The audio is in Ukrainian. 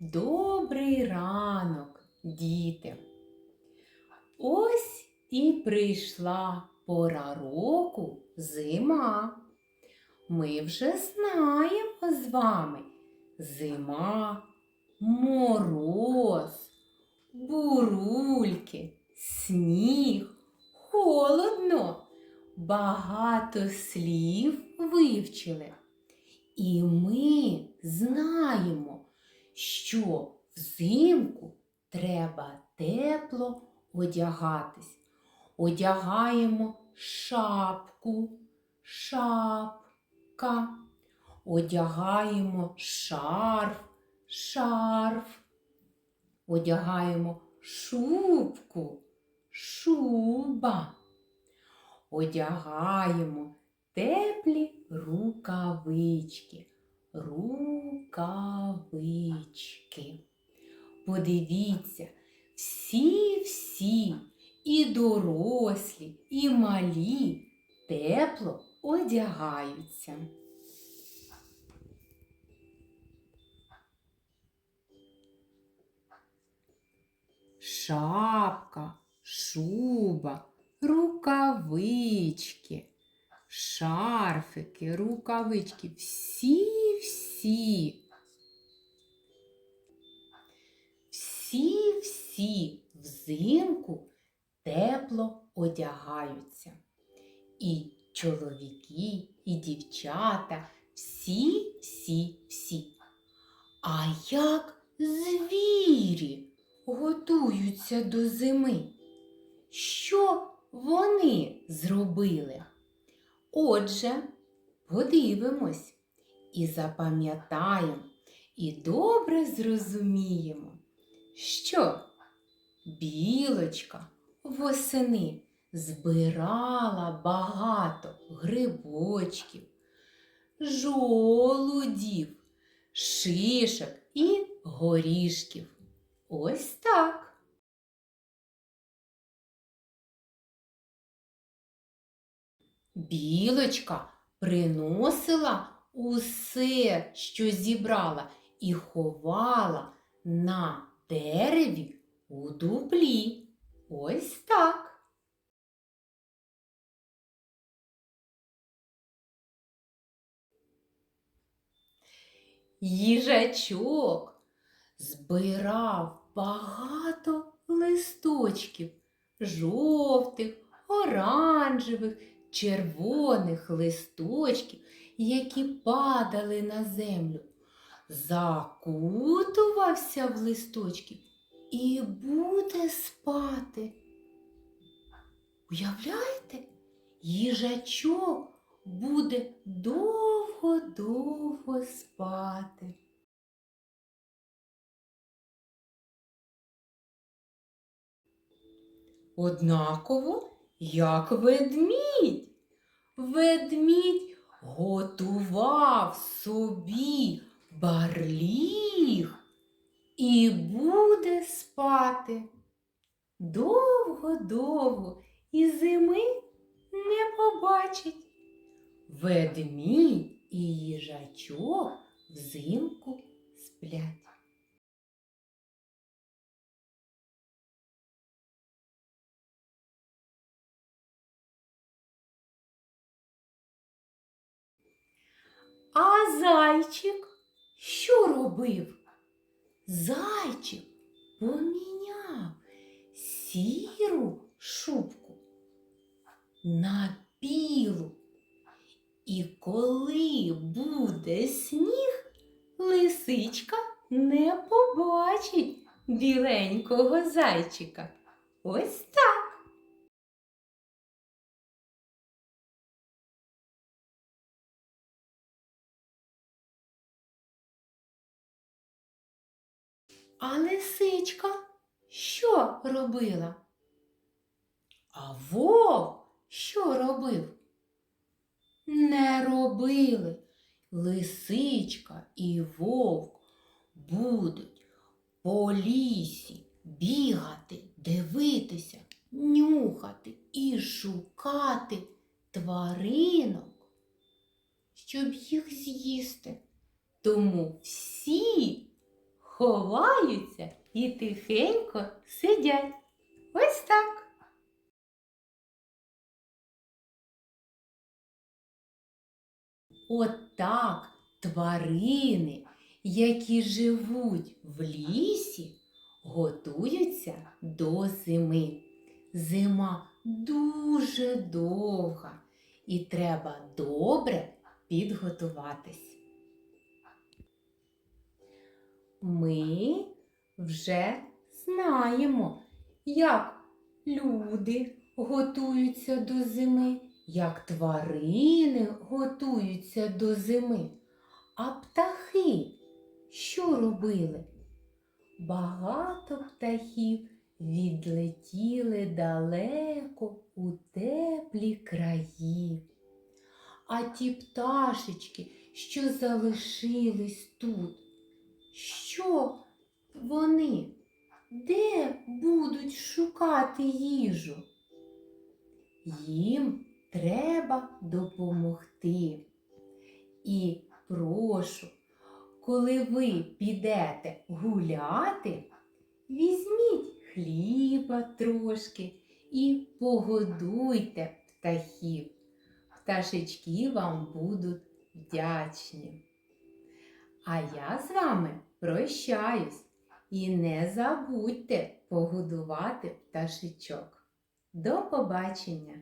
Добрий ранок, діти. Ось і прийшла пора року зима. Ми вже знаємо з вами зима, мороз, бурульки, сніг, холодно. Багато слів вивчили. І ми знаємо, що взимку треба тепло одягатись. Одягаємо шапку, шапка. Одягаємо шарф, шарф. Одягаємо шубку, шуба. Одягаємо теплі рукавички, рукавички. Подивіться, всі-всі, і дорослі, і малі тепло одягаються. Шапка, шуба, рукавички, шарфики, рукавички, всі-всі. Всі-всі взимку тепло одягаються. І чоловіки, і дівчата, всі-всі-всі. А як звірі готуються до зими? Що вони зробили? Отже, подивимось і запам'ятаємо, і добре зрозуміємо, що білочка восени збирала багато грибочків, жолудів, шишок і горішків. Ось так. Білочка приносила усе, що зібрала, і ховала на дереві у дуплі. Ось так. Їжачок збирав багато листочків жовтих, оранжевих, червоних листочків, які падали на землю. Закутувався в листочки і буде спати. Уявляєте, їжачок буде довго-довго спати. Однаково, як ведмідь. Ведмідь готував собі барліг і буде спати. Довго-довго і зими не побачить. Ведмідь і їжачок взимку сплять. А зайчик що робив? Зайчик поміняв сіру шубку на білу. І коли буде сніг, лисичка не побачить біленького зайчика. Ось так. А лисичка що робила? А вовк що робив? Не робили. Лисичка і вовк будуть по лісі бігати, дивитися, нюхати і шукати тваринок, щоб їх з'їсти. Тому всі ховаються і тихенько сидять. Ось так. От так тварини, які живуть в лісі, готуються до зими. Зима дуже довга і треба добре підготуватись. Ми вже знаємо, як люди готуються до зими, як тварини готуються до зими. А птахи що робили? Багато птахів відлетіли далеко у теплі краї. А ті пташечки, що залишились тут, що вони? Де будуть шукати їжу? Їм треба допомогти. І прошу, коли ви підете гуляти, візьміть хліба трошки і погодуйте птахів. Пташечки вам будуть вдячні. А я з вами прощаюсь і не забудьте погодувати пташечок. До побачення!